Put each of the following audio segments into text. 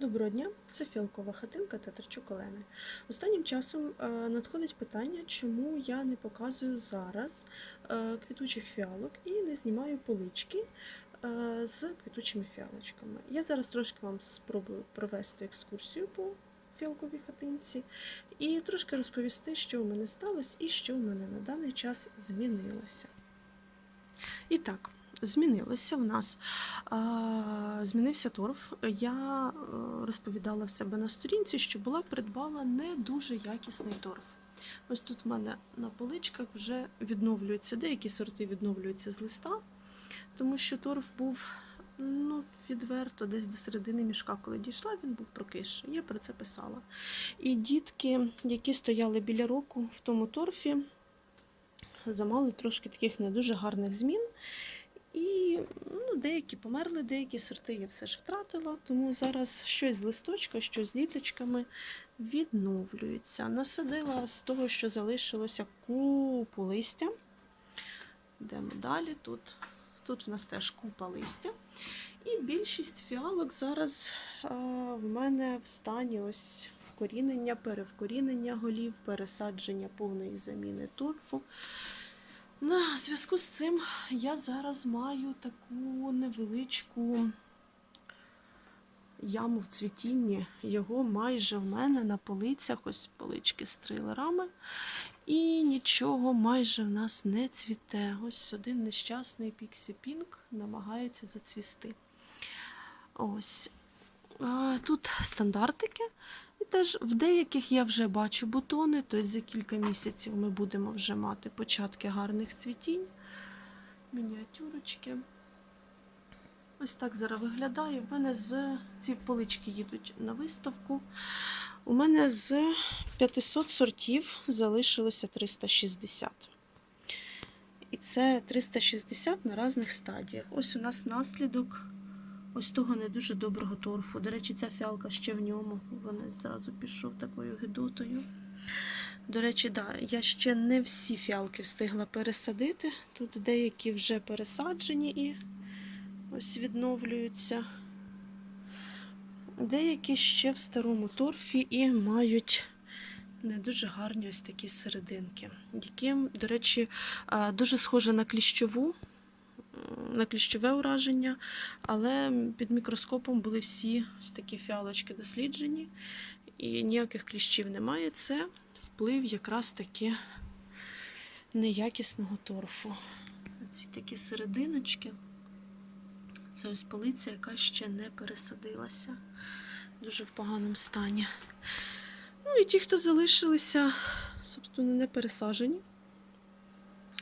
Доброго дня, це фіалкова хатинка Татричук Олени. Останнім часом е, надходить питання, чому я не показую зараз е, квітучих фіалок і не знімаю полички е, з квітучими фіалочками. Я зараз трошки вам спробую провести екскурсію по фіалковій хатинці і трошки розповісти, що у мене сталося і що у мене на даний час змінилося. І так, змінилося в нас. Змінився торф. Я е, розповідала в себе на сторінці, що була придбала не дуже якісний торф. Ось тут в мене на поличках вже відновлюються, деякі сорти відновлюються з листа, тому що торф був ну, відверто десь до середини мішка, коли дійшла, він був прокисший. Я про це писала. І дітки, які стояли біля року в тому торфі, замали трошки таких не дуже гарних змін. І ну, деякі померли, деякі сорти я все ж втратила, тому зараз щось з листочка, щось з літочками відновлюється. Насадила з того, що залишилося купу листя. Йдемо далі. Тут, тут в нас теж купа листя. І більшість фіалок зараз а, в мене в стані ось вкорінення, перевкорінення голів, пересадження повної заміни торфу. На зв'язку з цим я зараз маю таку невеличку яму в цвітінні. Його майже в мене на полицях, ось полички з трилерами. І нічого майже в нас не цвіте. Ось один нещасний Піксі Пінк намагається зацвісти. Ось. Тут стандартики. Теж в деяких я вже бачу бутони, тобто за кілька місяців ми будемо вже мати початки гарних цвітінь, мініатюрочки. Ось так зараз виглядає. У мене з ці полички їдуть на виставку. У мене з 500 сортів залишилося 360. І це 360 на різних стадіях. Ось у нас наслідок ось того не дуже доброго торфу. До речі, ця фіалка ще в ньому. Вона зразу пішов такою гидотою. До речі, да, я ще не всі фіалки встигла пересадити. Тут деякі вже пересаджені і ось відновлюються. Деякі ще в старому торфі і мають не дуже гарні ось такі серединки, які, до речі, дуже схоже на кліщову, на кліщове ураження, але під мікроскопом були всі ось такі фіалочки досліджені, і ніяких кліщів немає. Це вплив якраз таки неякісного торфу. Ці такі серединочки. Це ось полиця, яка ще не пересадилася. Дуже в поганому стані. Ну і ті, хто залишилися, собственно, не пересаджені.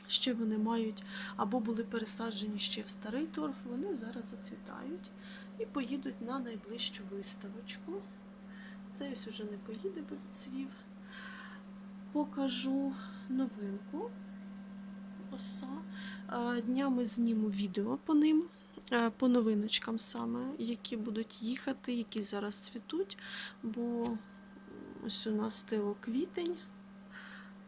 Ще вони мають або були пересаджені ще в старий торф, вони зараз зацвітають і поїдуть на найближчу виставочку. Це ось уже не поїде, бо відцвів. Покажу новинку. Оса. Днями зніму відео по ним, е, по новиночкам саме, які будуть їхати, які зараз цвітуть. Бо ось у нас Тео квітень.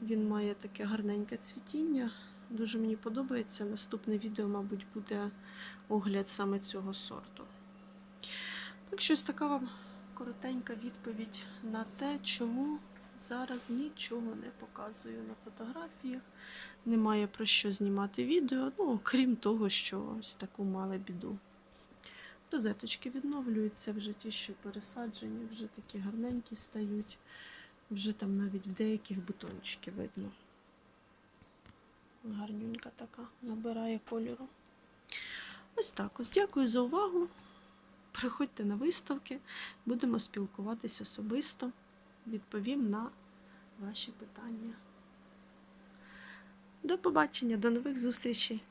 Він має таке гарненьке цвітіння. Дуже мені подобається. Наступне відео, мабуть, буде огляд саме цього сорту. Так що ось така вам коротенька відповідь на те, чому зараз нічого не показую на фотографіях. Немає про що знімати відео, ну, окрім того, що ось таку мали біду. Розеточки відновлюються, вже ті, що пересаджені, вже такі гарненькі стають. Вже там навіть в деяких бутончики видно. Гарнюнька така набирає кольору. Ось так ось. Дякую за увагу. Приходьте на виставки, будемо спілкуватись особисто. Відповім на ваші питання. До побачення, до нових зустрічей!